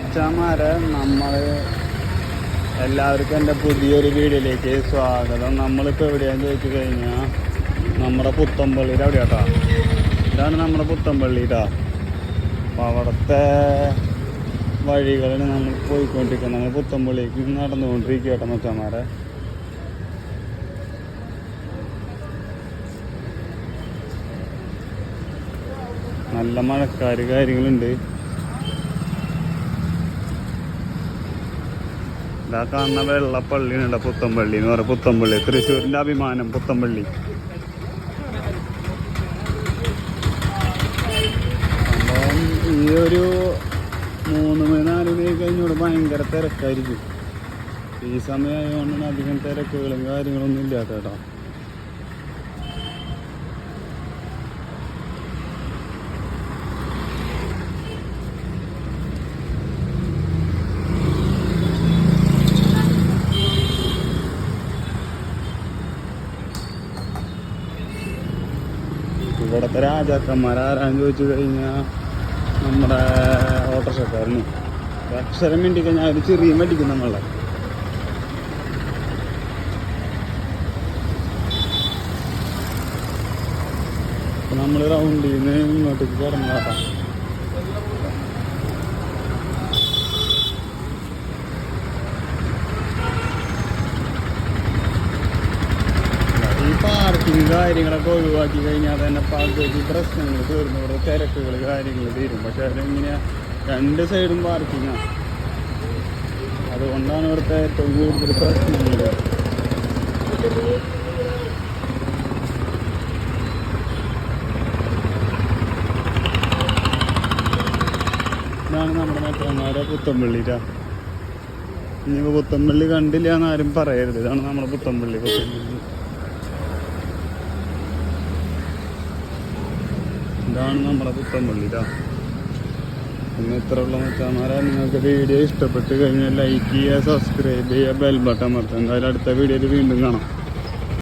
മച്ചാമാരെ നമ്മൾ എല്ലാവർക്കും എന്റെ പുതിയൊരു വീഡിയോയിലേക്ക് സ്വാഗതം. നമ്മളിപ്പോൾ എവിടെയാന്ന് ചോദിച്ചു കഴിഞ്ഞാൽ നമ്മുടെ പുത്തമ്പള്ളിയുടെ അവിടെ കേട്ടോ ഇതാണ് നമ്മുടെ പുത്തമ്പള്ളി കേട്ടോ അവിടുത്തെ വഴികളിൽ നമ്മൾ പോയിക്കൊണ്ടിരിക്കുന്നത് നമ്മൾ പുത്തമ്പള്ളിക്ക് നടന്നുകൊണ്ടിരിക്കുക കേട്ടോ മച്ചാമാരെ നല്ല മഴക്കാർ കാര്യങ്ങളുണ്ട്. ഇതാ കാണുന്ന വെള്ളപ്പള്ളിയുണ്ട് പുത്തമ്പള്ളി എന്ന് പറയുക പുത്തമ്പള്ളി. തൃശ്ശൂരിന്റെ അഭിമാനം പുത്തമ്പള്ളി. ഈ ഒരു മൂന്ന് മണി നാല് മണി കഴിഞ്ഞോട് ഭയങ്കര തിരക്കായിരിക്കും. ഈ സമയമായതുകൊണ്ടാണ് അധികം തിരക്കുകളും കാര്യങ്ങളൊന്നും ഇല്ലാത്ത കേട്ടോ ഇവിടുത്തെ രാജാക്കന്മാരാരാന്ന് ചോദിച്ചു കഴിഞ്ഞാൽ നമ്മുടെ ഓട്ടോറിക്ഷക്കാരന്. അക്ഷരം വേണ്ടി കഴിഞ്ഞാൽ അവർ ചെറിയ മേടിക്കും നമ്മളെ നമ്മൾ റൗണ്ടിൽ നിന്ന് ഇങ്ങോട്ടേക്ക് കിടന്നതാ ഈ കാര്യങ്ങളൊക്കെ ഒഴിവാക്കി കഴിഞ്ഞാൽ തന്നെ പകുതി പ്രശ്നങ്ങൾ തീർന്നു. ഇവിടെ തിരക്കുകൾ കാര്യങ്ങൾ തീരും. പക്ഷെ അതിങ്ങനെ രണ്ട് സൈഡും പാർക്കിങ്ങാണ് അതുകൊണ്ടാണ് ഇവിടുത്തെ ഏറ്റവും കൂടുതൽ പ്രശ്നങ്ങൾ ഇതാണ് നമ്മുടെ മറ്റന്നാരെ പുത്തമ്പള്ളിയിലാ ഇനിയിപ്പോൾ പുത്തമ്പള്ളി കണ്ടില്ല എന്നാരും പറയരുത്. ഇതാണ് നമ്മുടെ പുത്തമ്പള്ളി പുത്തമ്പള്ളി ഇതാണ് നമ്മുടെ പുത്തമ്പള്ളി ഇതാ പിന്നെ ഇത്ര ഉള്ള മച്ചാമാരെ നിങ്ങൾക്ക് വീഡിയോ ഇഷ്ടപ്പെട്ട് കഴിഞ്ഞാൽ ലൈക്ക് ചെയ്യുക സബ്സ്ക്രൈബ് ചെയ്യുക ബെൽ ബട്ടൺ അമർത്തുക. എന്തായാലും അടുത്ത വീഡിയോയിൽ വീണ്ടും കാണാം.